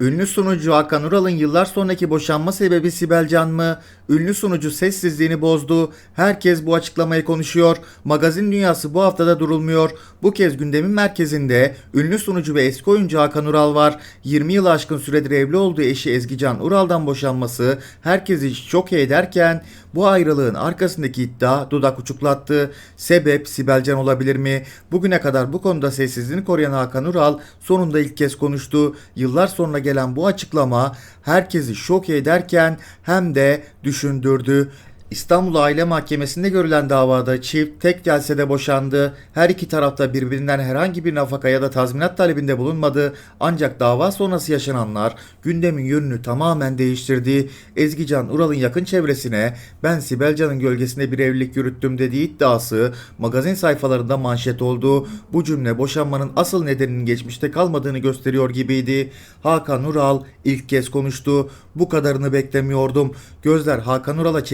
Ünlü sunucu Hakan Ural'ın yıllar sonraki boşanma sebebi Sibel Can mı? Ünlü sunucu sessizliğini bozdu. Herkes bu açıklamayı konuşuyor. Magazin dünyası bu haftada durulmuyor. Bu kez gündemin merkezinde ünlü sunucu ve eski oyuncu Hakan Ural var. 20 yıl aşkın süredir evli olduğu eşi Ezgican Ural'dan boşanması herkesi şok ederken bu ayrılığın arkasındaki iddia dudak uçuklattı. Sebep Sibel Can olabilir mi? Bugüne kadar bu konuda sessizliğini koruyan Hakan Ural sonunda ilk kez konuştu. Yıllar sonra gelen bu açıklama herkesi şok ederken hem de düşündürdü. İstanbul Aile Mahkemesi'nde görülen davada çift tek celsede boşandı. Her iki tarafta birbirinden herhangi bir nafaka ya da tazminat talebinde bulunmadı. Ancak dava sonrası yaşananlar gündemin yönünü tamamen değiştirdi. Ezgican Ural'ın yakın çevresine ben Sibel Can'ın gölgesinde bir evlilik yürüttüm dediği iddiası magazin sayfalarında manşet oldu. Bu cümle boşanmanın asıl nedeninin geçmişte kalmadığını gösteriyor gibiydi. Hakan Ural ilk kez konuştu. Bu kadarını beklemiyordum. Gözler Hakan Ural'a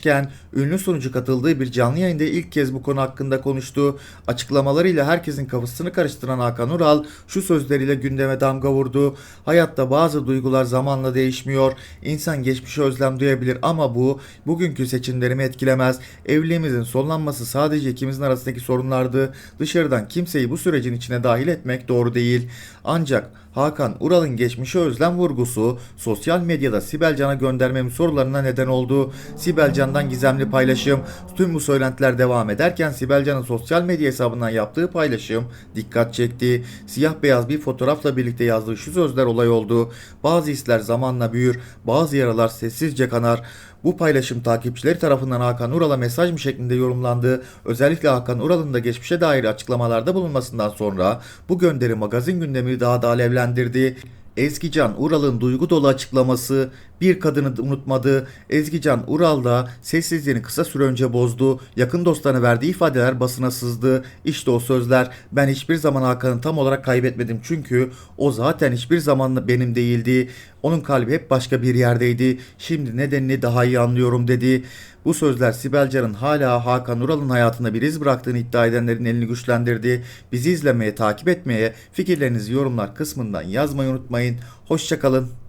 çevrilmişken ünlü sunucu katıldığı bir canlı yayında ilk kez bu konu hakkında konuştu. Açıklamalarıyla herkesin kafasını karıştıran Hakan Ural şu sözleriyle gündeme damga vurdu. Hayatta bazı duygular zamanla değişmiyor. İnsan geçmişe özlem duyabilir ama bu bugünkü seçimlerimi etkilemez. Evliliğimizin sonlanması sadece ikimizin arasındaki sorunlardı. Dışarıdan kimseyi bu sürecin içine dahil etmek doğru değil. Ancak Hakan Ural'ın geçmişe özlem vurgusu sosyal medyada Sibel Can'a göndermem sorularına neden oldu. Sibel Can'dan gizemli paylaşım. Tüm bu söylentiler devam ederken Sibel Can'ın sosyal medya hesabından yaptığı paylaşım dikkat çekti. Siyah beyaz bir fotoğrafla birlikte yazdığı şu sözler olay oldu. Bazı hisler zamanla büyür, bazı yaralar sessizce kanar. Bu paylaşım takipçileri tarafından Hakan Ural'a mesaj mı şeklinde yorumlandı. Özellikle Hakan Ural'ın da geçmişe dair açıklamalarda bulunmasından sonra bu gönderi magazin gündemini daha da alevlendirdi. Ezgican Ural'ın duygu dolu açıklaması bir kadını unutmadı. Ezgican Ural da sessizliğini kısa süre önce bozdu. Yakın dostlarına verdiği ifadeler basına sızdı. İşte o sözler. Ben hiçbir zaman Hakan'ı tam olarak kaybetmedim çünkü o zaten hiçbir zaman benim değildi. Onun kalbi hep başka bir yerdeydi. Şimdi nedenini daha iyi anlıyorum dedi. Bu sözler Sibel Can'ın hala Hakan Ural'ın hayatında bir iz bıraktığını iddia edenlerin elini güçlendirdi. Bizi izlemeye, takip etmeye, fikirlerinizi yorumlar kısmından yazmayı unutmayın. Hoşçakalın.